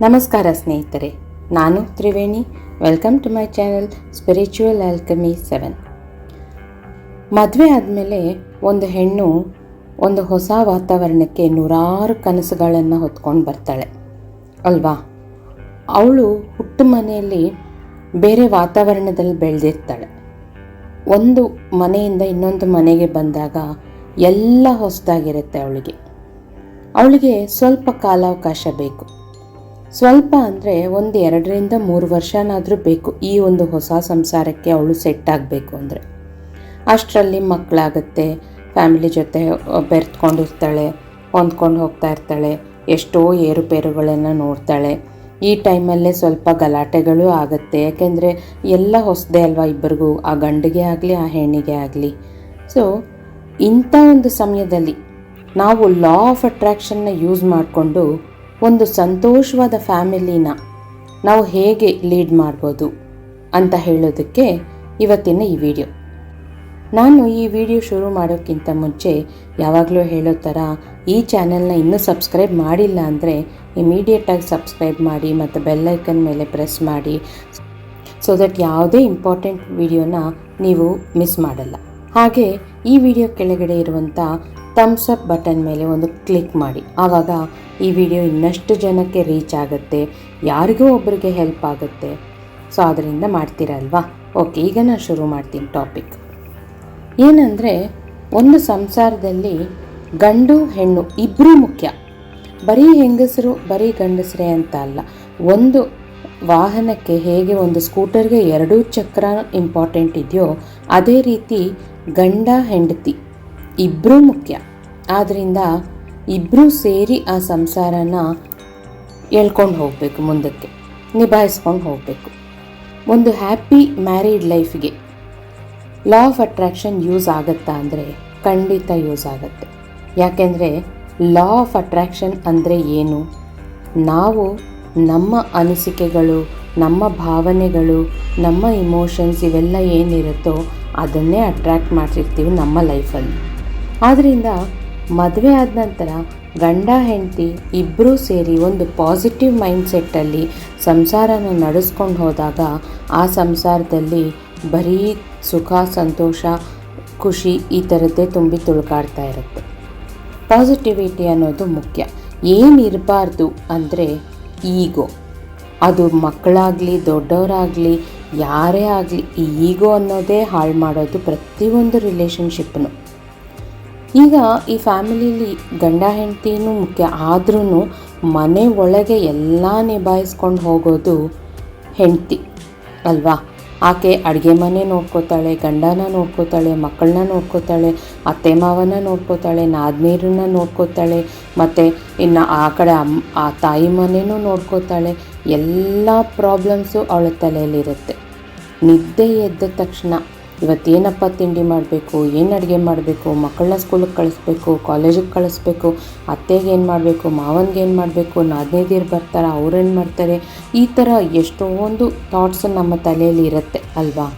ನಮಸ್ಕಾರ ಸ್ನೇಹಿತರೆ, ನಾನು Triveni. Welcome to my channel spiritual alchemy seven ಮದುವೆ ಆದಮೇಲೆ ಒಂದು ಹೆಣ್ಣು ಒಂದು ಹೊಸ ವಾತಾವರಣಕ್ಕೆ ನೂರಾರು ಕನಸುಗಳನ್ನು ಹೊತ್ಕೊಂಡು ಬರ್ತಾಳೆ. ಅಲ್ವಾ? ಅವಳು ಹುಟ್ಟು ಮನೆಯಲ್ಲಿ ಬೇರೆ ವಾತಾವರಣದಲ್ಲಿ ಬೆಳೆದಿರ್ತಾಳೆ. ಒಂದು ಮನೆಯಿಂದ ಇನ್ನೊಂದು ಮನೆಗೆ ಬಂದಾಗ ಎಲ್ಲ ಹೊಸದಾಗಿರುತ್ತೆ ಅವಳಿಗೆ. ಅವಳಿಗೆ ಸ್ವಲ್ಪ ಕಾಲಾವಕಾಶ ಬೇಕು. ಸ್ವಲ್ಪ ಅಂದರೆ ಒಂದು ಎರಡರಿಂದ ಮೂರು ವರ್ಷನಾದರೂ ಬೇಕು ಈ ಒಂದು ಹೊಸ ಸಂಸಾರಕ್ಕೆ ಅವಳು ಸೆಟ್ ಆಗಬೇಕು ಅಂದರೆ. ಅಷ್ಟರಲ್ಲಿ ಮಕ್ಕಳಾಗುತ್ತೆ ಫ್ಯಾಮಿಲಿ ಜೊತೆ ಬೆರೆತ್ಕೊಂಡಿರ್ತಾಳೆ ಹೊಂದ್ಕೊಂಡು ಹೋಗ್ತಾ ಇರ್ತಾಳೆ, ಎಷ್ಟೋ ಏರುಪೇರುಗಳನ್ನು ನೋಡ್ತಾಳೆ. ಈ ಟೈಮಲ್ಲೇ ಸ್ವಲ್ಪ ಗಲಾಟೆಗಳು ಆಗುತ್ತೆ. ಯಾಕೆಂದರೆ ಎಲ್ಲ ಹೊಸದೇ ಅಲ್ವಾ ಇಬ್ಬರಿಗೂ? ಆ ಗಂಡಿಗೆ ಆಗಲಿ, ಆ ಹೆಣ್ಣಿಗೆ ಆಗಲಿ. ಸೊ ಇಂಥ ಒಂದು ಸಮಯದಲ್ಲಿ ನಾವು ಲಾ ಆಫ್ ಅಟ್ರಾಕ್ಷನ್ನ ಯೂಸ್ ಮಾಡಿಕೊಂಡು ಒಂದು ಸಂತೋಷವಾದ ಫ್ಯಾಮಿಲಿನ ನಾವು ಹೇಗೆ ಲೀಡ್ ಮಾಡ್ಬೋದು ಅಂತ ಹೇಳೋದಕ್ಕೆ ಇವತ್ತಿನ ಈ ವಿಡಿಯೋ. ನಾನು ಈ ವಿಡಿಯೋ ಶುರು ಮಾಡೋಕ್ಕಿಂತ ಮುಂಚೆ ಯಾವಾಗಲೂ ಹೇಳೋ ಥರ ಈ ಚಾನೆಲ್ನ ಇನ್ನೂ ಸಬ್ಸ್ಕ್ರೈಬ್ ಮಾಡಿಲ್ಲ ಅಂದರೆ ಇಮಿಡಿಯೇಟಾಗಿ ಸಬ್ಸ್ಕ್ರೈಬ್ ಮಾಡಿ ಮತ್ತು ಬೆಲ್ಲೈಕನ್ ಮೇಲೆ ಪ್ರೆಸ್ ಮಾಡಿ. ಸೊ ದಟ್ ಯಾವುದೇ ಇಂಪಾರ್ಟೆಂಟ್ ವಿಡಿಯೋನ ನೀವು ಮಿಸ್ ಮಾಡಲ್ಲ. ಹಾಗೆ ಈ ವಿಡಿಯೋ ಕೆಳಗಡೆ ಇರುವಂಥ ಥಮ್ಸ್ ಅಪ್ ಬಟನ್ ಮೇಲೆ ಒಂದು ಕ್ಲಿಕ್ ಮಾಡಿ. ಆವಾಗ ಈ ವಿಡಿಯೋ ಇನ್ನಷ್ಟು ಜನಕ್ಕೆ ರೀಚ್ ಆಗುತ್ತೆ, ಯಾರಿಗೋ ಒಬ್ಬರಿಗೆ ಹೆಲ್ಪ್ ಆಗುತ್ತೆ. ಸೊ ಅದರಿಂದ ಮಾಡ್ತೀರಲ್ವಾ ಓಕೆ ಈಗ ನಾನು ಶುರು ಮಾಡ್ತೀನಿ ಟಾಪಿಕ್ ಏನಂದರೆ, ಒಂದು ಸಂಸಾರದಲ್ಲಿ ಗಂಡು, ಹೆಣ್ಣು ಇಬ್ಬರೂ ಮುಖ್ಯ. ಬರೀ ಹೆಂಗಸರು, ಬರೀ ಗಂಡಸರೇ ಅಂತ ಅಲ್ಲ. ಒಂದು ವಾಹನಕ್ಕೆ ಹೇಗೆ ಒಂದು ಸ್ಕೂಟರ್ಗೆ ಎರಡೂ ಚಕ್ರ ಇಂಪಾರ್ಟೆಂಟ್ ಇದೆಯೋ, ಅದೇ ರೀತಿ ಗಂಡ, ಹೆಂಡತಿ ಇಬ್ಬರೂ ಮುಖ್ಯ. ಆದ್ದರಿಂದ ಇಬ್ಬರೂ ಸೇರಿ ಆ ಸಂಸಾರನ ಎಳ್ಕೊಂಡು ಹೋಗಬೇಕು ಮುಂದಕ್ಕೆ, ನಿಭಾಯಿಸ್ಕೊಂಡು ಹೋಗಬೇಕು. ಒಂದು ಹ್ಯಾಪಿ ಮ್ಯಾರಿಡ್ ಲೈಫ್ಗೆ ಲಾ ಆಫ್ ಅಟ್ರಾಕ್ಷನ್ ಯೂಸ್ ಆಗುತ್ತಾ ಅಂದರೆ ಖಂಡಿತ ಯೂಸ್ ಆಗುತ್ತೆ. ಯಾಕೆಂದರೆ ಲಾ ಆಫ್ ಅಟ್ರಾಕ್ಷನ್ ಅಂದರೆ ಏನು? ನಾವು ನಮ್ಮ ಅನಿಸಿಕೆಗಳು, ನಮ್ಮ ಭಾವನೆಗಳು, ನಮ್ಮ ಇಮೋಷನ್ಸ್ ಇವೆಲ್ಲ ಏನಿರುತ್ತೋ ಅದನ್ನೇ ಅಟ್ರ್ಯಾಕ್ಟ್ ಮಾಡ್ತಿರ್ತೀವಿ ನಮ್ಮ ಲೈಫಲ್ಲಿ ಆದ್ದರಿಂದ ಮದುವೆ ಆದ ನಂತರ ಗಂಡ, ಹೆಂಡತಿ ಇಬ್ಬರೂ ಸೇರಿ ಒಂದು ಪಾಸಿಟಿವ್ ಮೈಂಡ್ಸೆಟ್ಟಲ್ಲಿ ಸಂಸಾರನ ನಡೆಸ್ಕೊಂಡು ಹೋದಾಗ ಆ ಸಂಸಾರದಲ್ಲಿ ಬರೀ ಸುಖ, ಸಂತೋಷ, ಖುಷಿ ಈ ಥರದ್ದೇ ತುಂಬಿ ತುಳ್ಕಾಡ್ತಾ ಇರುತ್ತೆ. ಪಾಸಿಟಿವಿಟಿ ಅನ್ನೋದು ಮುಖ್ಯ. ಏನಿರಬಾರ್ದು ಅಂದರೆ ಈಗೋ ಅದು ಮಕ್ಕಳಾಗಲಿ, ದೊಡ್ಡವರಾಗಲಿ, ಯಾರೇ ಆಗಲಿ ಈಗೋ ಅನ್ನೋದೇ ಹಾಳು ಮಾಡೋದು ಪ್ರತಿಯೊಂದು ರಿಲೇಷನ್ಶಿಪ್ನು ಈಗ ಈ ಫ್ಯಾಮಿಲಿಲಿ ಗಂಡ ಹೆಂಡತಿನೂ ಮುಖ್ಯ ಆದ್ರೂ ಮನೆ ಒಳಗೆ ಎಲ್ಲ ನಿಭಾಯಿಸ್ಕೊಂಡು ಹೋಗೋದು ಹೆಂಡತಿ, ಅಲ್ವಾ? ಆಕೆ ಅಡುಗೆ ಮನೆ ನೋಡ್ಕೋತಾಳೆ, ಗಂಡನ ನೋಡ್ಕೋತಾಳೆ ಮಕ್ಕಳನ್ನ ನೋಡ್ಕೋತಾಳೆ, ಅತ್ತೆ ಮಾವನ ನೋಡ್ಕೋತಾಳೆ, ನಾದ್ನೀರನ್ನ ನೋಡ್ಕೋತಾಳೆ, ಮತ್ತು ಇನ್ನು ಆ ಕಡೆ ಅಮ್ಮ ಆ ತಾಯಿ ಮನೆಯೂ ನೋಡ್ಕೋತಾಳೆ. ಎಲ್ಲ ಪ್ರಾಬ್ಲಮ್ಸು ಅವಳ ತಲೆಯಲ್ಲಿರುತ್ತೆ. ನಿದ್ದೆ ಎದ್ದ ತಕ್ಷಣ ಇವತ್ತೇನಪ್ಪ ತಿಂಡಿ ಮಾಡಬೇಕು, ಏನು ಅಡುಗೆ ಮಾಡಬೇಕು, ಮಕ್ಕಳನ್ನ ಸ್ಕೂಲಿಗೆ ಕಳಿಸ್ಬೇಕು ಕಾಲೇಜಿಗೆ ಕಳಿಸ್ಬೇಕು, ಅತ್ತೆಗೆ ಏನು ಮಾಡಬೇಕು, ಮಾವನಿಗೆ ಏನು ಮಾಡಬೇಕು ನಾದಿನೇದಿರು ಬರ್ತಾರೆ ಅವ್ರೇನು ಮಾಡ್ತಾರೆ, ಈ ಥರ ಎಷ್ಟೊಂದು ಥಾಟ್ಸ್ ನಮ್ಮ ತಲೆಯಲ್ಲಿ ಇರುತ್ತೆ ಅಲ್ವಾ?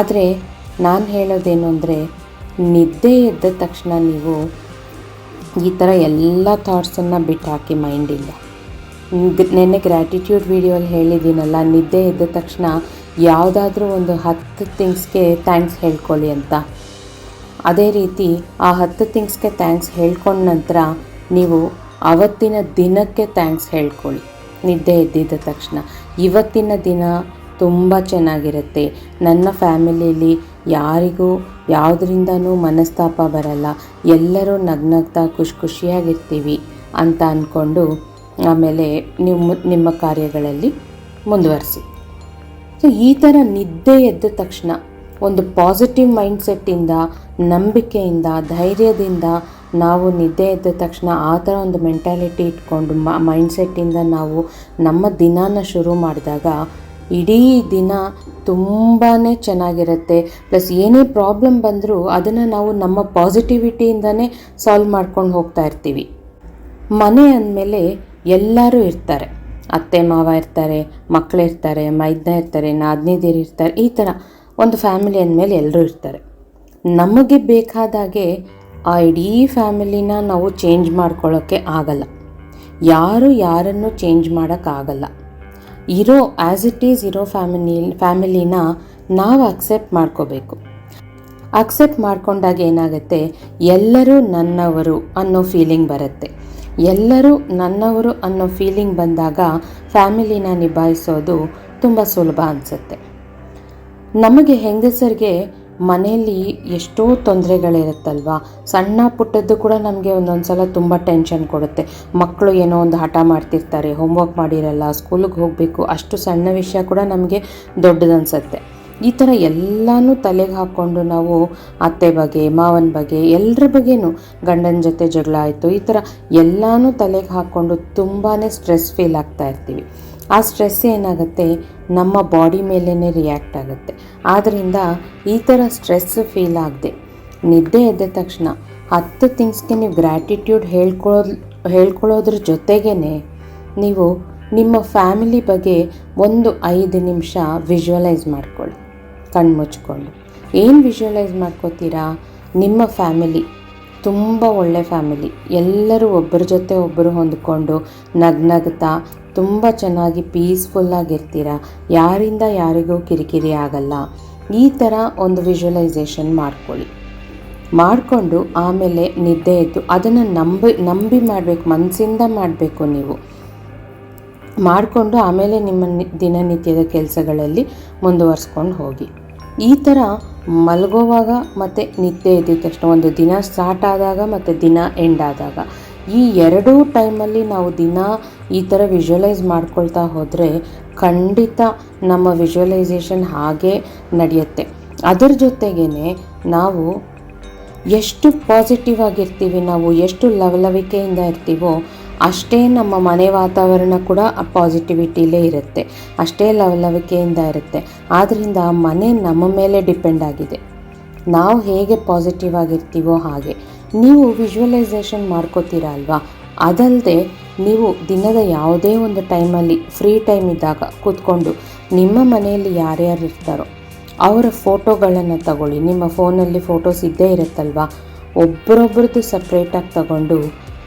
ಆದರೆ ನಾನು ಹೇಳೋದೇನು ಅಂದರೆ, ನಿದ್ದೆ ಎದ್ದ ತಕ್ಷಣ ನೀವು ಈ ಥರ ಎಲ್ಲ ಥಾಟ್ಸನ್ನು ಬಿಟ್ಟು ಹಾಕಿ ಮೈಂಡಿಂದ ನೆನ್ನೆ ಗ್ರ್ಯಾಟಿಟ್ಯೂಡ್ ವೀಡಿಯೋಲಿ ಹೇಳಿದ್ದೀನಲ್ಲ, ನಿದ್ದೆ ಎದ್ದ ತಕ್ಷಣ ಯಾವುದಾದ್ರೂ ಒಂದು ಹತ್ತು ಥಿಂಗ್ಸ್ಗೆ ಥ್ಯಾಂಕ್ಸ್ ಹೇಳ್ಕೊಳ್ಳಿ ಅಂತ. ಅದೇ ರೀತಿ ಆ ಹತ್ತು ಥಿಂಗ್ಸ್ಗೆ ಥ್ಯಾಂಕ್ಸ್ ಹೇಳ್ಕೊಂಡ ನಂತರ ನೀವು ಅವತ್ತಿನ ದಿನಕ್ಕೆ ಥ್ಯಾಂಕ್ಸ್ ಹೇಳ್ಕೊಳ್ಳಿ. ನಿದ್ದೆ ಎದ್ದಿದ್ದ ತಕ್ಷಣ. ಇವತ್ತಿನ ದಿನ ತುಂಬ ಚೆನ್ನಾಗಿರುತ್ತೆ. ನನ್ನ ಫ್ಯಾಮಿಲಿಯಲ್ಲಿ ಯಾರಿಗೂ ಯಾವುದರಿಂದನೂ ಮನಸ್ತಾಪ ಬರಲ್ಲ. ಎಲ್ಲರೂ ನಗ್ನಗ್ತಾ ಖುಷಿ ಖುಷಿಯಾಗಿರ್ತೀವಿ ಅಂತ ಅಂದ್ಕೊಂಡು ಆಮೇಲೆ ನಿಮ್ಮ ನಿಮ್ಮ ಕಾರ್ಯಗಳಲ್ಲಿ ಮುಂದುವರಿಸಿ. ಸೊ ಈ ಥರ ನಿದ್ದೆ ಎದ್ದ ತಕ್ಷಣ ಒಂದು ಪಾಸಿಟಿವ್ ಮೈಂಡ್ಸೆಟ್ಟಿಂದ ನಂಬಿಕೆಯಿಂದ, ಧೈರ್ಯದಿಂದ ನಾವು ನಿದ್ದೆ ಎದ್ದ ತಕ್ಷಣ ಆ ಥರ ಒಂದು ಮೆಂಟ್ಯಾಲಿಟಿ ಇಟ್ಕೊಂಡು ಮ ಮೈಂಡ್ಸೆಟ್ಟಿಂದ ನಾವು ನಮ್ಮ ದಿನಾನ ಶುರು ಮಾಡಿದಾಗ ಇಡೀ ದಿನ ತುಂಬಾ ಚೆನ್ನಾಗಿರುತ್ತೆ. ಪ್ಲಸ್ ಏನೇ ಪ್ರಾಬ್ಲಮ್ ಬಂದರೂ ಅದನ್ನು ನಾವು ನಮ್ಮ ಪಾಸಿಟಿವಿಟಿಯಿಂದನೇ ಸಾಲ್ವ್ ಮಾಡ್ಕೊಂಡು ಹೋಗ್ತಾ ಇರ್ತೀವಿ. ಮನೆ ಅಂದಮೇಲೆ ಎಲ್ಲರೂ ಇರ್ತಾರೆ. ಅತ್ತೆ, ಮಾವ ಇರ್ತಾರೆ ಮಕ್ಕಳಿರ್ತಾರೆ ಮೈದ್ನ ಇರ್ತಾರೆ ನಾದ್ನಿದಿರು ಇರ್ತಾರೆ, ಈ ಥರ ಒಂದು ಫ್ಯಾಮಿಲಿ ಅಂದಮೇಲೆ ಎಲ್ಲರೂ ಇರ್ತಾರೆ. ನಮಗೆ ಬೇಕಾದಾಗೆ ಆ ಇಡೀ ಫ್ಯಾಮಿಲಿನ ನಾವು ಚೇಂಜ್ ಮಾಡ್ಕೊಳ್ಳೋಕ್ಕೆ ಆಗಲ್ಲ. ಯಾರು ಯಾರನ್ನು ಚೇಂಜ್ ಮಾಡೋಕ್ಕಾಗಲ್ಲ ಇರೋ ಆ್ಯಸ್ ಇಟ್ ಈಸ್ ಇರೋ ಫ್ಯಾಮಿಲಿ ಫ್ಯಾಮಿಲಿನ ನಾವು ಅಕ್ಸೆಪ್ಟ್ ಮಾಡ್ಕೋಬೇಕು. ಅಕ್ಸೆಪ್ಟ್ ಮಾಡ್ಕೊಂಡಾಗ ಏನಾಗುತ್ತೆ? ಎಲ್ಲರೂ ನನ್ನವರು ಅನ್ನೋ ಫೀಲಿಂಗ್ ಬರುತ್ತೆ. ಎಲ್ಲರೂ ನನ್ನವರು ಅನ್ನೋ ಫೀಲಿಂಗ್ ಬಂದಾಗ ಫ್ಯಾಮಿಲಿನ ನಿಭಾಯಿಸೋದು ತುಂಬ ಸುಲಭ ಅನಿಸುತ್ತೆ. ನಮಗೆ ಹೆಂಗಸರಿಗೆ ಮನೆಯಲ್ಲಿ ಎಷ್ಟೋ ತೊಂದರೆಗಳಿರುತ್ತಲ್ವ? ಸಣ್ಣ ಪುಟ್ಟದ್ದು ಕೂಡ ನಮಗೆ ಒಂದೊಂದು ಸಲ ತುಂಬ ಟೆನ್ಷನ್ ಕೊಡುತ್ತೆ. ಮಕ್ಕಳು ಏನೋ ಒಂದು ಹಠ ಮಾಡ್ತಿರ್ತಾರೆ ಹೋಮ್ವರ್ಕ್ ಮಾಡಿರಲ್ಲ ಸ್ಕೂಲಿಗೆ ಹೋಗಬೇಕು, ಅಷ್ಟು ಸಣ್ಣ ವಿಷಯ ಕೂಡ ನಮಗೆ ದೊಡ್ಡದನ್ಸುತ್ತೆ. ಈ ಥರ ಎಲ್ಲನೂ ತಲೆಗೆ ಹಾಕ್ಕೊಂಡು ನಾವು ಅತ್ತೆ ಬಗ್ಗೆ, ಮಾವನ ಬಗ್ಗೆ ಎಲ್ಲರ ಬಗ್ಗೆನೂ ಗಂಡನ ಜೊತೆ ಜಗಳ ಆಯಿತು. ಈ ಥರ ಎಲ್ಲನೂ ತಲೆಗೆ ಹಾಕ್ಕೊಂಡು ತುಂಬಾ ಸ್ಟ್ರೆಸ್ ಫೀಲ್ ಆಗ್ತಾ ಇರ್ತೀವಿ. ಆ ಸ್ಟ್ರೆಸ್ ಏನಾಗುತ್ತೆ? ನಮ್ಮ ಬಾಡಿ ಮೇಲೇ ರಿಯಾಕ್ಟ್ ಆಗುತ್ತೆ. ಆದ್ದರಿಂದ ಈ ಥರ ಸ್ಟ್ರೆಸ್ ಫೀಲ್ ಆಗದೆ ನಿದ್ದೆ ಎದ್ದ ತಕ್ಷಣ ಹತ್ತು ಥಿಂಗ್ಸ್ಗೆ ನೀವು ಗ್ರ್ಯಾಟಿಟ್ಯೂಡ್ ಹೇಳ್ಕೊಳ್ಳೋದು ಹೇಳ್ಕೊಳ್ಳೋದ್ರ ಜೊತೆಗೇ ನೀವು ನಿಮ್ಮ ಫ್ಯಾಮಿಲಿ ಬಗ್ಗೆ ಒಂದು ಐದು ನಿಮಿಷ ವಿಜುವಲೈಸ್ ಮಾಡ್ಕೊಳ್ಳಿ. ಕಣ್ಣು ಮುಚ್ಕೊಂಡು ಏನು ವಿಜುವಲೈಸ್ ಮಾಡ್ಕೋತೀರಾ? ನಿಮ್ಮ ಫ್ಯಾಮಿಲಿ ತುಂಬ ಒಳ್ಳೆ ಫ್ಯಾಮಿಲಿ ಎಲ್ಲರೂ ಒಬ್ಬರ ಜೊತೆ ಒಬ್ಬರು ಹೊಂದ್ಕೊಂಡು ನಗ್ನಗ್ತಾ ತುಂಬ ಚೆನ್ನಾಗಿ ಪೀಸ್ಫುಲ್ಲಾಗಿರ್ತೀರ ಯಾರಿಂದ ಯಾರಿಗೂ ಕಿರಿಕಿರಿ ಆಗಲ್ಲ. ಈ ಥರ ಒಂದು ವಿಜುವಲೈಸೇಷನ್ ಮಾಡ್ಕೊಳ್ಳಿ. ಮಾಡಿಕೊಂಡು ಆಮೇಲೆ ನಿದ್ದೆ ಎದ್ದು ಅದನ್ನು ನಂಬಿ ನಂಬಿ ಮಾಡಬೇಕು ಮನಸ್ಸಿಂದ ಮಾಡಬೇಕು ನೀವು. ಮಾಡಿಕೊಂಡು ಆಮೇಲೆ ನಿಮ್ಮ ದಿನನಿತ್ಯದ ಕೆಲಸಗಳಲ್ಲಿ ಮುಂದುವರಿಸ್ಕೊಂಡು ಹೋಗಿ. ಈ ಥರ ಮಲಗೋವಾಗ ಮತ್ತು ನಿದ್ದೆ ಎದ್ದಿದ ತಕ್ಷಣ ಒಂದು ದಿನ ಸ್ಟಾರ್ಟ್ ಆದಾಗ ಮತ್ತು ದಿನ ಎಂಡ್ ಆದಾಗ, ಈ ಎರಡೂ ಟೈಮಲ್ಲಿ ನಾವು ದಿನ ಈ ಥರ ವಿಜುವಲೈಸ್ ಮಾಡ್ಕೊಳ್ತಾ ಹೋದರೆ ಖಂಡಿತ ನಮ್ಮ ವಿಜುವಲೈಸೇಷನ್ ಹಾಗೆ ನಡೆಯುತ್ತೆ. ಅದರ ಜೊತೆಗೇ ನಾವು ಎಷ್ಟು ಪಾಸಿಟಿವ್ ಆಗಿರ್ತೀವಿ, ನಾವು ಎಷ್ಟು ಲವಲವಿಕೆಯಿಂದ ಇರ್ತೀವೋ ಅಷ್ಟೇ ನಮ್ಮ ಮನೆ ವಾತಾವರಣ ಕೂಡ ಪಾಸಿಟಿವಿಟಿಲೇ ಇರುತ್ತೆ. ಅಷ್ಟೇ ಲವಲವಿಕೆಯಿಂದ ಇರುತ್ತೆ. ಆದ್ದರಿಂದ ಮನೆ ನಮ್ಮ ಮೇಲೆ ಡಿಪೆಂಡ್ ಆಗಿದೆ. ನಾವು ಹೇಗೆ ಪಾಸಿಟಿವ್ ಆಗಿರ್ತೀವೋ ಹಾಗೆ. ನೀವು ವಿಜುವಲೈಸೇಷನ್ ಮಾಡ್ಕೋತೀರ ಅಲ್ವಾ? ಅದಲ್ಲದೆ ನೀವು ದಿನದ ಯಾವುದೇ ಒಂದು ಟೈಮಲ್ಲಿ ಫ್ರೀ ಟೈಮ್ ಇದ್ದಾಗ ಕೂತ್ಕೊಂಡು ನಿಮ್ಮ ಮನೆಯಲ್ಲಿ ಯಾರ್ಯಾರು ಇರ್ತಾರೋ ಅವರ ಫೋಟೋಗಳನ್ನು ತಗೊಳ್ಳಿ. ನಿಮ್ಮ ಫೋನಲ್ಲಿ ಫೋಟೋಸ್ ಇದ್ದೇ ಇರುತ್ತಲ್ವಾ? ಒಬ್ಬರೊಬ್ಬರದ್ದು ಸಪ್ರೇಟಾಗಿ ತಗೊಂಡು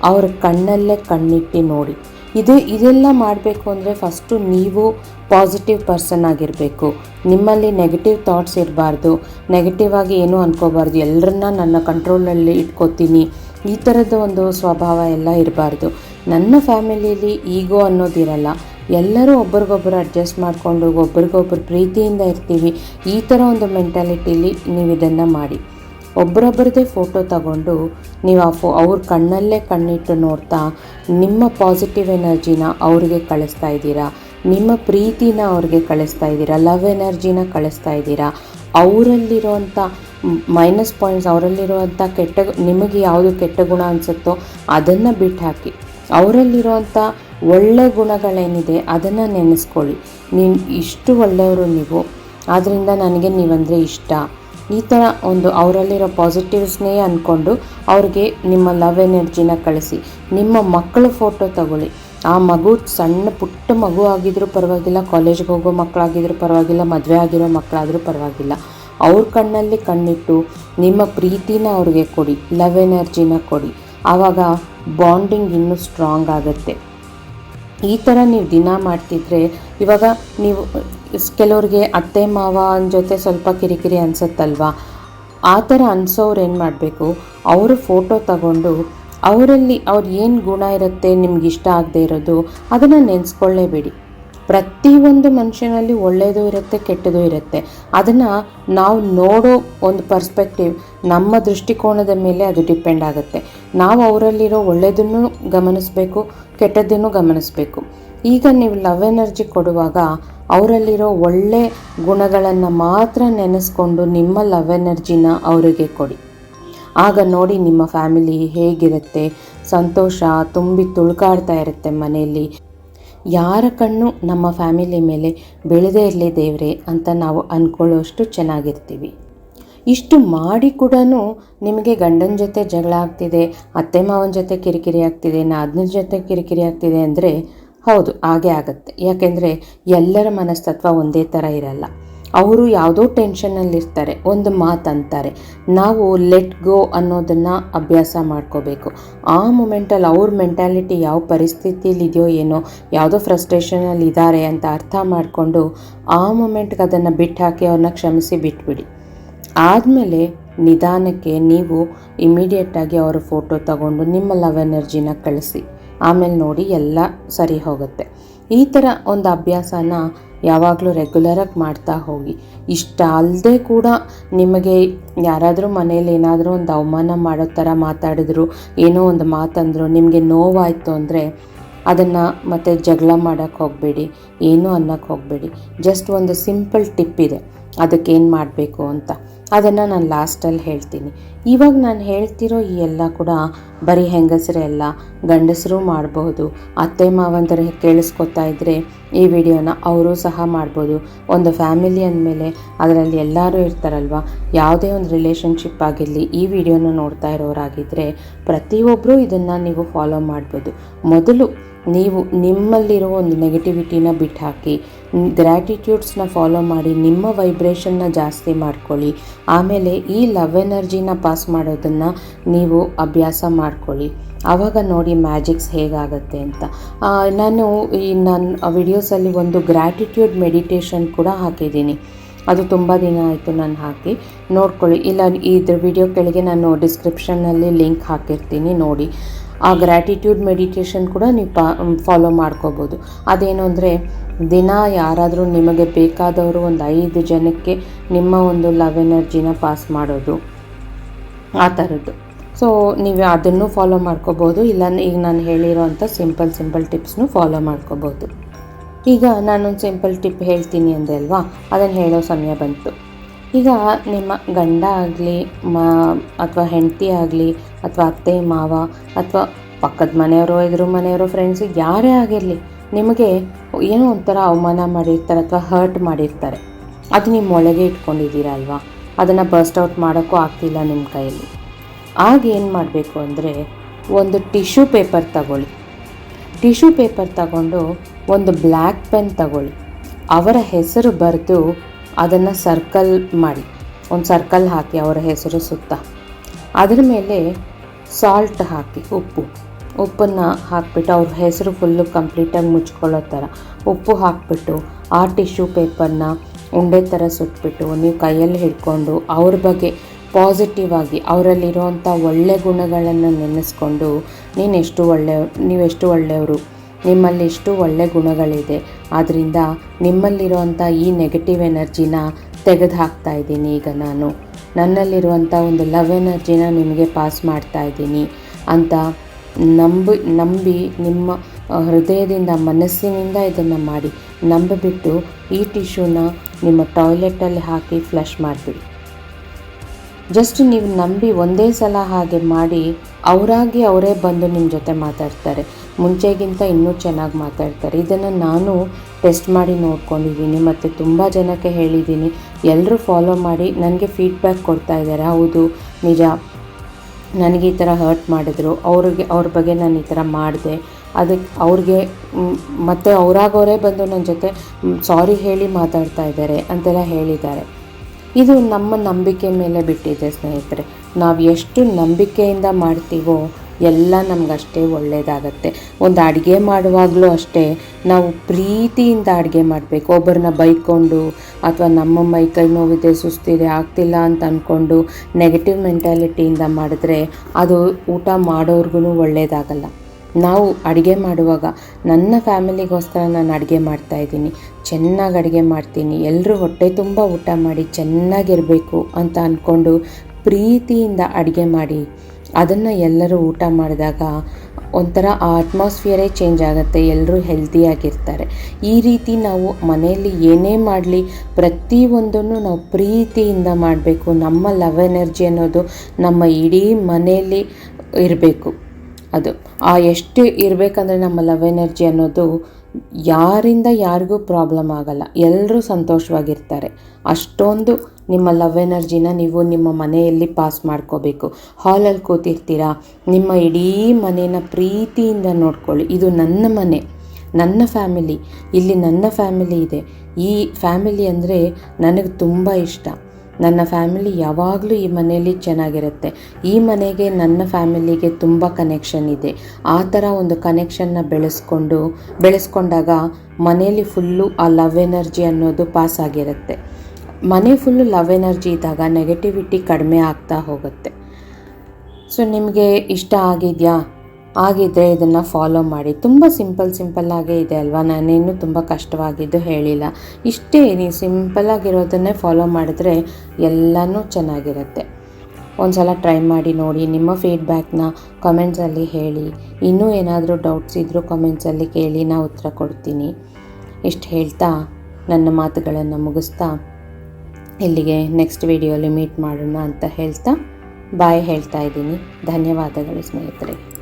ಅವ್ರ ಕಣ್ಣಲ್ಲೇ ಕಣ್ಣಿಟ್ಟು ನೋಡಿ. ಇದು, ಇದೆಲ್ಲ ಮಾಡಬೇಕು ಅಂದರೆ ಫಸ್ಟು ನೀವು ಪಾಸಿಟಿವ್ ಪರ್ಸನ್ ಆಗಿರಬೇಕು. ನಿಮ್ಮಲ್ಲಿ ನೆಗೆಟಿವ್ ಥಾಟ್ಸ್ ಇರಬಾರ್ದು. ನೆಗೆಟಿವ್ ಆಗಿ ಏನೂ ಅನ್ಕೋಬಾರ್ದು. ಎಲ್ಲರನ್ನ ನನ್ನ ಕಂಟ್ರೋಲಲ್ಲಿ ಇಟ್ಕೋತೀನಿ. ಈ ಥರದ ಒಂದು ಸ್ವಭಾವ ಎಲ್ಲ ಇರಬಾರ್ದು. ನನ್ನ ಫ್ಯಾಮಿಲಿಯಲ್ಲಿ ಈಗೋ ಅನ್ನೋದಿರಲ್ಲ. ಎಲ್ಲರೂ ಒಬ್ರಿಗೊಬ್ಬರು ಅಡ್ಜಸ್ಟ್ ಮಾಡಿಕೊಂಡು ಒಬ್ರಿಗೊಬ್ರು ಪ್ರೀತಿಯಿಂದ ಇರ್ತೀವಿ. ಈ ಥರ ಒಂದು ಮೆಂಟಾಲಿಟಿಲಿ ನೀವು ಇದನ್ನು ಮಾಡಿ. ಒಬ್ಬರೊಬ್ಬರದೇ ಫೋಟೋ ತಗೊಂಡು ನೀವು ಆ ಫೋ ಅವ್ರ ಕಣ್ಣಲ್ಲೇ ಕಣ್ಣಿಟ್ಟು ನೋಡ್ತಾ ನಿಮ್ಮ ಪಾಸಿಟಿವ್ ಎನರ್ಜಿನ ಅವ್ರಿಗೆ ಕಳಿಸ್ತಾ ಇದ್ದೀರಾ? ನಿಮ್ಮ ಪ್ರೀತಿನ ಅವ್ರಿಗೆ ಕಳಿಸ್ತಾ ಇದ್ದೀರಾ? ಲವ್ ಎನರ್ಜಿನ ಕಳಿಸ್ತಾ ಇದ್ದೀರಾ? ಅವರಲ್ಲಿರುವಂಥ ಮೈನಸ್ ಪಾಯಿಂಟ್ಸ್ ಅವರಲ್ಲಿರುವಂಥ ಕೆಟ್ಟ ನಿಮಗೆ ಯಾವುದು ಕೆಟ್ಟ ಗುಣ ಅನಿಸುತ್ತೋ ಅದನ್ನು ಬಿಟ್ಟು ಹಾಕಿ ಅವರಲ್ಲಿರುವಂಥ ಒಳ್ಳೆ ಗುಣಗಳೇನಿದೆ ಅದನ್ನು ನೆನೆಸ್ಕೊಳ್ಳಿ. ನೀವು ಇಷ್ಟು ಒಳ್ಳೆಯವರು ನೀವು. ಆದ್ದರಿಂದ ನನಗೆ ನೀವಂದರೆ ಇಷ್ಟ. ಈ ಥರ ಒಂದು ಅವರಲ್ಲಿರೋ ಪಾಸಿಟಿವ್ಸ್ನೇ ಅಂದ್ಕೊಂಡು ಅವ್ರಿಗೆ ನಿಮ್ಮ ಲವ್ ಎನರ್ಜಿನ ಕಳಿಸಿ. ನಿಮ್ಮ ಮಕ್ಕಳ ಫೋಟೋ ತಗೊಳ್ಳಿ. ಆ ಮಗು ಸಣ್ಣ ಪುಟ್ಟ ಮಗು ಆಗಿದ್ರೂ ಪರವಾಗಿಲ್ಲ ಕಾಲೇಜ್ಗೆ ಹೋಗೋ ಮಕ್ಕಳಾಗಿದ್ರೂ ಪರವಾಗಿಲ್ಲ, ಮದುವೆ ಆಗಿರೋ ಮಕ್ಕಳಾದರೂ ಪರವಾಗಿಲ್ಲ. ಅವ್ರ ಕಣ್ಣಲ್ಲಿ ಕಣ್ಣಿಟ್ಟು ನಿಮ್ಮ ಪ್ರೀತಿನ ಅವ್ರಿಗೆ ಕೊಡಿ ಲವ್ ಎನರ್ಜಿನ ಕೊಡಿ. ಆವಾಗ ಬಾಂಡಿಂಗ್ ಇನ್ನೂ ಸ್ಟ್ರಾಂಗ್ ಆಗುತ್ತೆ. ಈ ಥರ ನೀವು ದಿನ ಮಾಡ್ತಿದ್ರೆ ಇವಾಗ ನೀವು ಕೆಲವ್ರಿಗೆ ಅತ್ತೆ ಮಾವನ ಜೊತೆ ಸ್ವಲ್ಪ ಕಿರಿಕಿರಿ ಅನಿಸುತ್ತಲ್ವಾ? ಆ ಥರ ಅನಿಸೋರು ಏನು ಮಾಡಬೇಕು? ಅವರು ಫೋಟೋ ತಗೊಂಡು ಅವರಲ್ಲಿ ಅವ್ರು ಏನು ಗುಣ ಇರುತ್ತೆ, ನಿಮ್ಗೆ ಇಷ್ಟ ಆಗದೆ ಇರೋದು, ಅದನ್ನು ನೆನೆಸ್ಕೊಳ್ಳೇಬೇಡಿ. ಪ್ರತಿಯೊಂದು ಮನುಷ್ಯನಲ್ಲಿ ಒಳ್ಳೆಯದು ಇರುತ್ತೆ, ಕೆಟ್ಟದು ಇರುತ್ತೆ. ಅದನ್ನು ನಾವು ನೋಡೋ ಒಂದು ಪರ್ಸ್ಪೆಕ್ಟಿವ್, ನಮ್ಮ ದೃಷ್ಟಿಕೋನದ ಮೇಲೆ ಅದು ಡಿಪೆಂಡ್ ಆಗುತ್ತೆ. ನಾವು ಅವರಲ್ಲಿರೋ ಒಳ್ಳೆಯದನ್ನು ಗಮನಿಸಬೇಕು, ಕೆಟ್ಟದ್ದನ್ನು ಗಮನಿಸಬೇಕು. ಈಗ ನೀವು ಲವ್ ಎನರ್ಜಿ ಕೊಡುವಾಗ ಅವರಲ್ಲಿರೋ ಒಳ್ಳೆ ಗುಣಗಳನ್ನು ಮಾತ್ರ ನೆನೆಸ್ಕೊಂಡು ನಿಮ್ಮ ಲವ್ ಎನರ್ಜಿನ ಅವರಿಗೆ ಕೊಡಿ. ಆಗ ನೋಡಿ ನಿಮ್ಮ ಫ್ಯಾಮಿಲಿ ಹೇಗಿರುತ್ತೆ, ಸಂತೋಷ ತುಂಬಿ ತುಳ್ಕಾಡ್ತಾ ಇರುತ್ತೆ ಮನೆಯಲ್ಲಿ. ಯಾರ ಕಣ್ಣು ನಮ್ಮ ಫ್ಯಾಮಿಲಿ ಮೇಲೆ ಬೆಳೆದೇ ಇರಲಿ ದೇವ್ರೆ ಅಂತ ನಾವು ಅಂದ್ಕೊಳ್ಳೋಷ್ಟು ಚೆನ್ನಾಗಿರ್ತೀವಿ. ಇಷ್ಟು ಮಾಡಿ ಕೂಡ ನಿಮಗೆ ಗಂಡನ ಜೊತೆ ಜಗಳ ಆಗ್ತಿದೆ, ಅತ್ತೆ ಮಾವನ ಜೊತೆ ಕಿರಿಕಿರಿ ಆಗ್ತಿದೆ ನಾದನ ಜೊತೆ ಕಿರಿಕಿರಿ ಆಗ್ತಿದೆ ಅಂದರೆ ಹೌದು, ಹಾಗೆ ಆಗುತ್ತೆ. ಯಾಕೆಂದರೆ ಎಲ್ಲರ ಮನಸ್ತತ್ವ ಒಂದೇ ಥರ ಇರಲ್ಲ. ಅವರು ಯಾವುದೋ ಟೆನ್ಷನ್ನಲ್ಲಿರ್ತಾರೆ ಒಂದು ಮಾತು ಅಂತಾರೆ. ನಾವು ಲೆಟ್ ಗೋ ಅನ್ನೋದನ್ನು ಅಭ್ಯಾಸ ಮಾಡ್ಕೋಬೇಕು. ಆ ಮೂಮೆಂಟಲ್ಲಿ ಅವ್ರ ಮೆಂಟಾಲಿಟಿ ಯಾವ ಪರಿಸ್ಥಿತಿಯಲ್ಲಿ ಇದೆಯೋ ಏನೋ, ಯಾವುದೋ ಫ್ರಸ್ಟ್ರೇಷನಲ್ಲಿ ಇದ್ದಾರೆ ಅಂತ ಅರ್ಥ ಮಾಡಿಕೊಂಡು ಆ ಮೂಮೆಂಟ್ಗೆ ಅದನ್ನು ಬಿಟ್ಟು ಹಾಕಿ ಅವ್ರನ್ನ ಕ್ಷಮಿಸಿ ಬಿಟ್ಬಿಡಿ. ಆದಮೇಲೆ ನಿಧಾನಕ್ಕೆ ನೀವು ಇಮಿಡಿಯೇಟಾಗಿ ಅವರ ಫೋಟೋ ತಗೊಂಡು ನಿಮ್ಮ ಲವ್ ಎನರ್ಜಿನ ಕಳಿಸಿ. ಆಮೇಲೆ ನೋಡಿ ಎಲ್ಲ ಸರಿ ಹೋಗುತ್ತೆ. ಈ ಥರ ಒಂದು ಅಭ್ಯಾಸನ ಯಾವಾಗಲೂ ರೆಗ್ಯುಲರಾಗಿ ಮಾಡ್ತಾ ಹೋಗಿ. ಇಷ್ಟ ಅಲ್ಲದೆ ಕೂಡ ನಿಮಗೆ ಯಾರಾದರೂ ಮನೇಲಿ ಏನಾದರೂ ಒಂದು ಅವಮಾನ ಮಾಡೋ ಥರ ಮಾತಾಡಿದ್ರು, ಏನೋ ಒಂದು ಮಾತಂದರು, ನಿಮಗೆ ನೋವಾಯಿತು ಅಂದರೆ ಅದನ್ನು ಮತ್ತೆ ಜಗಳ ಮಾಡೋಕ್ಕೆ ಹೋಗಬೇಡಿ, ಏನೂ ಅನ್ನೋಕ್ಕೆ ಹೋಗಬೇಡಿ. ಜಸ್ಟ್ ಒಂದು ಸಿಂಪಲ್ ಟಿಪ್ ಇದೆ. ಅದಕ್ಕೆ ಏನು ಮಾಡಬೇಕು ಅಂತ. ಅದನ್ನು ನಾನು ಲಾಸ್ಟಲ್ಲಿ ಹೇಳ್ತೀನಿ. ಇವಾಗ ನಾನು ಹೇಳ್ತಿರೋ ಈ ಎಲ್ಲ ಕೂಡ ಬರೀ ಹೆಂಗಸರೇ ಅಲ್ಲ, ಗಂಡಸರು ಮಾಡಬಹುದು ಅತ್ತೆ ಮಾವಂದರು ಕೇಳಿಸ್ಕೊತಾ ಇದ್ದರೆ ಈ ವಿಡಿಯೋನ ಅವರು ಸಹ ಮಾಡ್ಬೋದು. ಒಂದು ಫ್ಯಾಮಿಲಿ ಅಂದಮೇಲೆ ಅದರಲ್ಲಿ ಎಲ್ಲರೂ ಇರ್ತಾರಲ್ವ? ಯಾವುದೇ ಒಂದು ರಿಲೇಷನ್ಶಿಪ್ ಆಗಿರಲಿ, ಈ ವಿಡಿಯೋನ ನೋಡ್ತಾ ಇರೋರಾಗಿದ್ದರೆ ಪ್ರತಿಯೊಬ್ಬರೂ ಇದನ್ನು ನೀವು ಫಾಲೋ ಮಾಡ್ಬೋದು. ಮೊದಲು ನೀವು ನಿಮ್ಮಲ್ಲಿರೋ ಒಂದು ನೆಗೆಟಿವಿಟಿನ ಬಿಟ್ಟು ಹಾಕಿ ಗ್ರ್ಯಾಟಿಟ್ಯೂಡ್ಸ್ನ ಫಾಲೋ ಮಾಡಿ, ನಿಮ್ಮ ವೈಬ್ರೇಷನ್ನ ಜಾಸ್ತಿ ಮಾಡ್ಕೊಳ್ಳಿ. ಆಮೇಲೆ ಈ ಲವ್ ಎನರ್ಜಿನ ಪಾಸ್ ಮಾಡೋದನ್ನು ನೀವು ಅಭ್ಯಾಸ ಮಾಡ್ಕೊಳ್ಳಿ. ಆವಾಗ ನೋಡಿ ಮ್ಯಾಜಿಕ್ಸ್ ಹೇಗಾಗತ್ತೆ ಅಂತ. ನಾನು ಈ ನನ್ನ ವಿಡಿಯೋಸಲ್ಲಿ ಒಂದು ಗ್ರ್ಯಾಟಿಟ್ಯೂಡ್ ಮೆಡಿಟೇಷನ್ ಕೂಡ ಹಾಕಿದ್ದೀನಿ. ಅದು ತುಂಬ ದಿನ ಆಯಿತು ನಾನು ಹಾಕಿ. ನೋಡ್ಕೊಳ್ಳಿ. ಇಲ್ಲ ಇದ್ರ ವಿಡಿಯೋ ಕೆಳಗೆ ನಾನು ಡಿಸ್ಕ್ರಿಪ್ಷನ್ನಲ್ಲಿ ಲಿಂಕ್ ಹಾಕಿರ್ತೀನಿ, ನೋಡಿ. ಆ ಗ್ರ್ಯಾಟಿಟ್ಯೂಡ್ ಮೆಡಿಟೇಷನ್ ಕೂಡ ನೀವು ಪಾ ಫಾಲೋ ಮಾಡ್ಕೋಬೋದು. ಅದೇನು ಅಂದರೆ, ದಿನ ಯಾರಾದರೂ ನಿಮಗೆ ಬೇಕಾದವರು ಒಂದು ಐದು ಜನಕ್ಕೆ ನಿಮ್ಮ ಒಂದು ಲವ್ ಎನರ್ಜಿನ ಪಾಸ್ ಮಾಡೋದು, ಆ ಥರದ್ದು ಸೊ ನೀವು ಅದನ್ನು ಫಾಲೋ ಮಾಡ್ಕೋಬೋದು. ಇಲ್ಲ, ಈಗ ನಾನು ಹೇಳಿರೋವಂಥ ಸಿಂಪಲ್ ಸಿಂಪಲ್ ಟಿಪ್ಸ್ನು ಫಾಲೋ ಮಾಡ್ಕೋಬೋದು. ಈಗ ನಾನೊಂದು ಸಿಂಪಲ್ ಟಿಪ್ ಹೇಳ್ತೀನಿ ಅಂದೆ ಅಲ್ವಾ? ಅದನ್ನು ಹೇಳೋ ಸಮಯ ಬಂತು. ಈಗ ನಿಮ್ಮ ಗಂಡ ಆಗಲಿ, ಮಾ, ಅಥವಾ ಹೆಂಡತಿ ಆಗಲಿ, ಅಥವಾ ಅತ್ತೆ, ಮಾವ, ಅಥವಾ ಪಕ್ಕದ ಮನೆಯವರು, ಎದುರು ಮನೆಯವರು ಫ್ರೆಂಡ್ಸ್ ಯಾರೇ ಆಗಿರಲಿ, ನಿಮಗೆ ಏನೋ ಒಂಥರ ಅವಮಾನ ಮಾಡಿರ್ತಾರೆ ಅಥವಾ ಹರ್ಟ್ ಮಾಡಿರ್ತಾರೆ. ಅದು ನಿಮ್ಮ ಒಳಗೆ ಇಟ್ಕೊಂಡಿದ್ದೀರಾ ಅಲ್ವಾ? ಅದನ್ನು ಬರ್ಸ್ಟ್ ಔಟ್ ಮಾಡೋಕ್ಕೂ ಆಗ್ತಿಲ್ಲ ನಿಮ್ಮ ಕೈಯಲ್ಲಿ. ಆಗ ಏನು ಮಾಡಬೇಕು ಅಂದರೆ, ಒಂದು ಟಿಶ್ಯೂ ಪೇಪರ್ ತಗೊಳ್ಳಿ. ಟಿಶ್ಯೂ ಪೇಪರ್ ತಗೊಂಡು ಒಂದು ಬ್ಲ್ಯಾಕ್ ಪೆನ್ ತಗೊಳ್ಳಿ. ಅವರ ಹೆಸರು ಬರೆದು ಅದನ್ನು ಸರ್ಕಲ್ ಮಾಡಿ. ಒಂದು ಸರ್ಕಲ್ ಹಾಕಿ, ಅವರ ಹೆಸರು ಸುತ್ತ. ಅದರ ಮೇಲೆ ಸಾಲ್ಟ್ ಹಾಕಿ, ಉಪ್ಪು. ಉಪ್ಪನ್ನು ಹಾಕಿಬಿಟ್ಟು ಅವ್ರ ಹೆಸರು ಫುಲ್ಲು ಕಂಪ್ಲೀಟಾಗಿ ಮುಚ್ಕೊಳ್ಳೋ ಥರ ಉಪ್ಪು ಹಾಕಿಬಿಟ್ಟು, ಆ ಟಿಶ್ಯೂ ಪೇಪರ್ನ ಉಂಡೆ ಥರ ಸುಟ್ಬಿಟ್ಟು, ನೀವು ಕೈಯಲ್ಲಿ ಹಿಡ್ಕೊಂಡು ಅವ್ರ ಬಗ್ಗೆ ಪಾಸಿಟಿವ್ ಆಗಿ ಅವರಲ್ಲಿರುವಂಥ ಒಳ್ಳೆ ಗುಣಗಳನ್ನು ನೆನೆಸ್ಕೊಂಡು, ನೀನು ಎಷ್ಟು ಒಳ್ಳೆ ನೀವೆಷ್ಟು ಒಳ್ಳೆಯವರು ನಿಮ್ಮಲ್ಲಿ ಇಷ್ಟು ಒಳ್ಳೆ ಗುಣಗಳಿದೆ. ಆದ್ದರಿಂದ ನಿಮ್ಮಲ್ಲಿರುವಂಥ ಈ ನೆಗೆಟಿವ್ ಎನರ್ಜಿನ ತೆಗೆದು ಹಾಕ್ತಾ ಇದ್ದೀನಿ ಈಗ ನಾನು. ನನ್ನಲ್ಲಿರುವಂಥ ಒಂದು ಲವ್ ಎನರ್ಜಿನ ನಿಮಗೆ ಪಾಸ್ ಮಾಡ್ತಾ ಇದ್ದೀನಿ ಅಂತ ನಂಬಿ ನಂಬಿ ನಿಮ್ಮ ಹೃದಯದಿಂದ, ಮನಸ್ಸಿನಿಂದ ಇದನ್ನು ಮಾಡಿ ನಂಬಿಬಿಟ್ಟು ಈ ಟಿಶ್ಯೂನ ನಿಮ್ಮ ಟಾಯ್ಲೆಟಲ್ಲಿ ಹಾಕಿ ಫ್ಲಶ್ ಮಾಡಿಬಿಡಿ. ಜಸ್ಟ್ ನೀವು ನಂಬಿ ಒಂದೇ ಸಲ ಹಾಗೆ ಮಾಡಿ, ಅವರಾಗಿ ಅವರೇ ಬಂದು ನಿಮ್ಮ ಜೊತೆ ಮಾತಾಡ್ತಾರೆ. ಮುಂಚೆಗಿಂತ ಇನ್ನೂ ಚೆನ್ನಾಗಿ ಮಾತಾಡ್ತಾರೆ. ಇದನ್ನು ನಾನು ಟೆಸ್ಟ್ ಮಾಡಿ ನೋಡ್ಕೊಂಡಿದ್ದೀನಿ ಮತ್ತು ತುಂಬ ಜನಕ್ಕೆ ಹೇಳಿದ್ದೀನಿ. ಎಲ್ಲರೂ ಫಾಲೋ ಮಾಡಿ ನನಗೆ ಫೀಡ್ಬ್ಯಾಕ್ ಕೊಡ್ತಾ ಇದ್ದಾರೆ. ಹೌದು, ನಿಜ. ನನಗೆ ಈ ಥರ ಹರ್ಟ್ ಮಾಡಿದ್ರು. ಅವ್ರಿಗೆ, ಅವ್ರ ಬಗ್ಗೆ ನಾನು ಈ ಥರ ಮಾಡಿದೆ. ಅದಕ್ಕೆ ಅವ್ರಿಗೆ ಮತ್ತು ಅವರಾಗವರೇ ಬಂದು ನನ್ನ ಜೊತೆ ಸಾರಿ ಹೇಳಿ ಮಾತಾಡ್ತಾ ಇದ್ದಾರೆ ಅಂತೆಲ್ಲ ಹೇಳಿದ್ದಾರೆ. ಇದು ನಮ್ಮ ನಂಬಿಕೆ ಮೇಲೆ ಬಿಟ್ಟಿದೆ ಸ್ನೇಹಿತರೆ. ನಾವು ಎಷ್ಟು ನಂಬಿಕೆಯಿಂದ ಮಾಡ್ತೀವೋ ಎಲ್ಲ ನಮಗಷ್ಟೇ ಒಳ್ಳೆಯದಾಗತ್ತೆ ಒಂದು ಅಡುಗೆ ಮಾಡುವಾಗಲೂ ಅಷ್ಟೇ ನಾವು ಪ್ರೀತಿಯಿಂದ ಅಡುಗೆ ಮಾಡಬೇಕು. ಒಬ್ಬರನ್ನ ಬೈಕೊಂಡು ಅಥವಾ ನಮ್ಮ ಮೈ ಕೈ ನೋವಿದೆ ಸುಸ್ತಿದೆ ಆಗ್ತಿಲ್ಲ ಅಂತ ಅಂದ್ಕೊಂಡು ನೆಗೆಟಿವ್ ಮೆಂಟಾಲಿಟಿಯಿಂದ ಮಾಡಿದ್ರೆ ಅದು ಊಟ ಮಾಡೋರ್ಗು ಒಳ್ಳೆಯದಾಗಲ್ಲ ನಾವು ಅಡುಗೆ ಮಾಡುವಾಗ ನನ್ನ ಫ್ಯಾಮಿಲಿಗೋಸ್ಕರ ನಾನು ಅಡುಗೆ ಮಾಡ್ತಾಯಿದ್ದೀನಿ ಚೆನ್ನಾಗಿ ಅಡುಗೆ ಮಾಡ್ತೀನಿ. ಎಲ್ಲರೂ ಹೊಟ್ಟೆ ತುಂಬ ಊಟ ಮಾಡಿ ಚೆನ್ನಾಗಿರಬೇಕು ಅಂತ ಅಂದ್ಕೊಂಡು ಪ್ರೀತಿಯಿಂದ ಅಡುಗೆ ಮಾಡಿ ಅದನ್ನು ಎಲ್ಲರೂ ಊಟ ಮಾಡಿದಾಗ ಒಂಥರ ಆ ಅಟ್ಮಾಸ್ಫಿಯರೇ ಚೇಂಜ್ ಆಗುತ್ತೆ ಎಲ್ಲರೂ ಹೆಲ್ತಿಯಾಗಿರ್ತಾರೆ ಈ ರೀತಿ ನಾವು ಮನೆಯಲ್ಲಿ ಏನೇ ಮಾಡಲಿ, ಪ್ರತಿಯೊಂದನ್ನು ನಾವು ಪ್ರೀತಿಯಿಂದ ಮಾಡಬೇಕು. ನಮ್ಮ ಲವ್ ಎನರ್ಜಿ ಅನ್ನೋದು ನಮ್ಮ ಇಡೀ ಮನೆಯಲ್ಲಿ ಇರಬೇಕು. ಅದು, ಆ ಎಷ್ಟು ಇರಬೇಕಂದ್ರೆ ನಮ್ಮ ಲವ್ ಎನರ್ಜಿ ಅನ್ನೋದು ಯಾರಿಂದ ಯಾರಿಗೂ ಪ್ರಾಬ್ಲಮ್ ಆಗಲ್ಲ. ಎಲ್ಲರೂ ಸಂತೋಷವಾಗಿರ್ತಾರೆ. ಅಷ್ಟೊಂದು ನಿಮ್ಮ ಲವ್ ಎನರ್ಜಿನ ನೀವು ನಿಮ್ಮ ಮನೆಯಲ್ಲಿ ಪಾಸ್ ಮಾಡ್ಕೋಬೇಕು. ಹಾಲಲ್ಲಿ ಕೂತಿರ್ತೀರಾ? ನಿಮ್ಮ ಇಡೀ ಮನೇನ ಪ್ರೀತಿಯಿಂದ ನೋಡ್ಕೊಳ್ಳಿ. ಇದು ನನ್ನ ಮನೆ, ನನ್ನ ಫ್ಯಾಮಿಲಿ ಇಲ್ಲಿ ನನ್ನ ಫ್ಯಾಮಿಲಿ ಇದೆ. ಈ ಫ್ಯಾಮಿಲಿ ಅಂದರೆ ನನಗೆ ತುಂಬ ಇಷ್ಟ. ನನ್ನ ಫ್ಯಾಮಿಲಿ ಯಾವಾಗಲೂ ಈ ಮನೆಯಲ್ಲಿ ಚೆನ್ನಾಗಿರುತ್ತೆ. ಈ ಮನೆಗೆ ನನ್ನ ಫ್ಯಾಮಿಲಿಗೆ ತುಂಬ ಕನೆಕ್ಷನ್ ಇದೆ. ಆ ಥರ ಒಂದು ಕನೆಕ್ಷನ್ನ ಬೆಳೆಸ್ಕೊಂಡು, ಬೆಳೆಸ್ಕೊಂಡಾಗ ಮನೆಯಲ್ಲಿ ಫುಲ್ಲು ಆ ಲವ್ ಎನರ್ಜಿ ಅನ್ನೋದು ಪಾಸ್ ಆಗಿರುತ್ತೆ. ಮನೆ ಫುಲ್ಲು ಲವ್ ಎನರ್ಜಿ ಇದ್ದಾಗ ನೆಗೆಟಿವಿಟಿ ಕಡಿಮೆ ಆಗ್ತಾ ಹೋಗುತ್ತೆ. ಸೊ ನಿಮಗೆ ಇಷ್ಟ ಆಗಿದೆಯಾ? ಆಗಿದ್ದರೆ ಇದನ್ನು ಫಾಲೋ ಮಾಡಿ. ತುಂಬ ಸಿಂಪಲ್ ಸಿಂಪಲ್ಲಾಗೇ ಇದೆ ಅಲ್ವಾ? ನಾನೇನು ತುಂಬ ಕಷ್ಟವಾಗಿದ್ದು ಹೇಳಿಲ್ಲ. ಇಷ್ಟೇ, ನೀವು ಸಿಂಪಲ್ಲಾಗಿರೋದನ್ನೇ ಫಾಲೋ ಮಾಡಿದ್ರೆ ಎಲ್ಲನೂ ಚೆನ್ನಾಗಿರುತ್ತೆ. ಒಂದು ಸಲ ಟ್ರೈ ಮಾಡಿ ನೋಡಿ, ನಿಮ್ಮ ಫೀಡ್ಬ್ಯಾಕ್ನ ಕಮೆಂಟ್ಸಲ್ಲಿ ಹೇಳಿ. ಇನ್ನೂ ಏನಾದರೂ ಡೌಟ್ಸ್ ಇದ್ದರೂ ಕಮೆಂಟ್ಸಲ್ಲಿ ಕೇಳಿ, ನಾ ಉತ್ತರ ಕೊಡ್ತೀನಿ. ಇಷ್ಟು ಹೇಳ್ತಾ ನನ್ನ ಮಾತುಗಳನ್ನು ಮುಗಿಸ್ತಾ ಇಲ್ಲಿಗೆ ನೆಕ್ಸ್ಟ್ ವಿಡಿಯೋಲಿ ಮೀಟ್ ಮಾಡೋಣ ಅಂತ ಹೇಳ್ತಾ ಬಾಯ್ ಹೇಳ್ತಾ ಇದ್ದೀನಿ. ಧನ್ಯವಾದಗಳು ಸ್ನೇಹಿತರೆ.